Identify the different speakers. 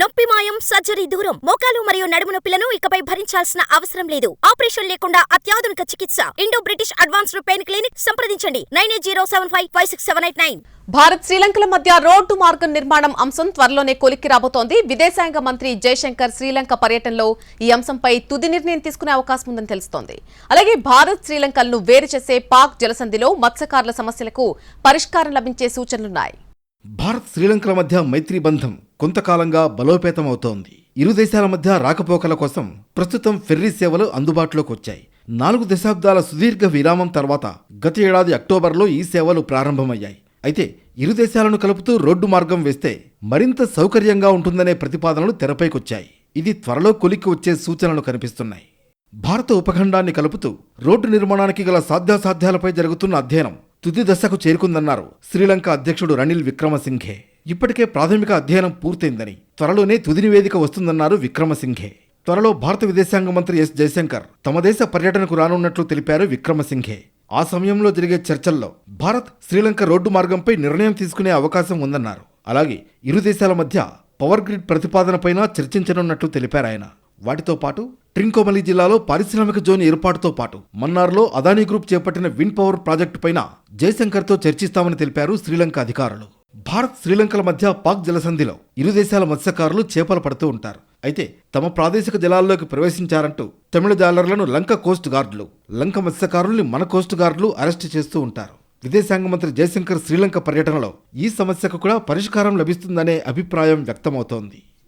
Speaker 1: నొప్పి మాయం సర్జరీ దూరం. మోకాలు మరియు నడుము నొప్పులను ఇకపై భరించాల్సిన అవసరం లేదు. ఆపరేషన్ లేకుండా అత్యాధునిక చికిత్స. Indo British advanced pain clinic సంప్రదించండి. Nine eight zero seven five five six seven eight nine.
Speaker 2: Bharat శ్రీలంకల మధ్య రోడ్డు మార్గం నిర్మాణం అంశం త్వరలోనే కొలిక్కి రాబోతోంది. విదేశాంగ మంత్రి జయశంకర్ శ్రీలంక పర్యటనలో ఈ అంశంపై తుది నిర్ణయం తీసుకునే అవకాశం ఉందని తెలుస్తోంది. అలాగే భారత్ శ్రీలంకలను వేరు చేసే పాక్ జలసంధిలో మత్స్యకారుల సమస్యలకు పరిష్కారం లభించే సూచనలున్నాయి.
Speaker 3: భారత్ శ్రీలంకల మధ్య మైత్రీ బంధం కొంతకాలంగా బలోపేతం అవుతోంది ఇరు దేశాల మధ్య రాకపోకల కోసం ప్రస్తుతం ఫెర్రీ సేవలు అందుబాటులోకి వచ్చాయి. నాలుగు దశాబ్దాల సుదీర్ఘ విరామం తర్వాత గత ఏడాది అక్టోబర్లో ఈ సేవలు ప్రారంభమయ్యాయి. అయితే ఇరు దేశాలను కలుపుతూ రోడ్డు మార్గం వేస్తే మరింత సౌకర్యంగా ఉంటుందనే ప్రతిపాదనలు తెరపైకొచ్చాయి. ఇది త్వరలో కొలిక్కి వచ్చే సూచనలు కనిపిస్తున్నాయి. భారత ఉపఖండాన్ని కలుపుతూ రోడ్డు నిర్మాణానికి గల సాధ్యాసాధ్యాలపై జరుగుతున్న అధ్యయనం తుది దశకు చేరుకుందన్నారు. శ్రీలంక అధ్యక్షుడు రణిల్ విక్రమసింఘే. ఇప్పటికే ప్రాథమిక అధ్యయనం పూర్తయిందని త్వరలోనే తుది నివేదిక వస్తుందన్నారు విక్రమసింఘే. త్వరలో భారత విదేశాంగ మంత్రి ఎస్ జయశంకర్ తమ దేశ పర్యటనకు రానున్నట్లు తెలిపారు విక్రమసింఘే. ఆ సమయంలో జరిగే చర్చల్లో భారత్ శ్రీలంక రోడ్డు మార్గంపై నిర్ణయం తీసుకునే అవకాశం ఉందన్నారు. అలాగే ఇరు దేశాల మధ్య పవర్ గ్రిడ్ ప్రతిపాదనపైన చర్చించనున్నట్లు తెలిపారు ఆయన వాటితో పాటు ట్రింకోమలి జిల్లాలో పారిశ్రామిక జోన్ ఏర్పాటుతో పాటు మన్నార్లో అదానీ గ్రూప్ చేపట్టిన విండ్ పవర్ ప్రాజెక్టు పైన జయశంకర్తో చర్చిస్తామని తెలిపారు శ్రీలంక అధికారులు. భారత్ శ్రీలంకల మధ్య పాక్ జలసంధిలో ఇరు దేశాల మత్స్యకారులు చేపలు పడుతూ ఉంటారు. అయితే తమ ప్రాదేశిక జలాల్లోకి ప్రవేశించారంటూ తమిళ జాలర్లను లంక కోస్ట్ గార్డులు లంక మత్స్యకారుల్ని మన కోస్ట్ గార్డులు అరెస్టు చేస్తూ ఉంటారు. విదేశాంగ మంత్రి జయశంకర్ శ్రీలంక పర్యటనలో ఈ సమస్యకు కూడా పరిష్కారం లభిస్తుందనే అభిప్రాయం వ్యక్తమవుతోంది.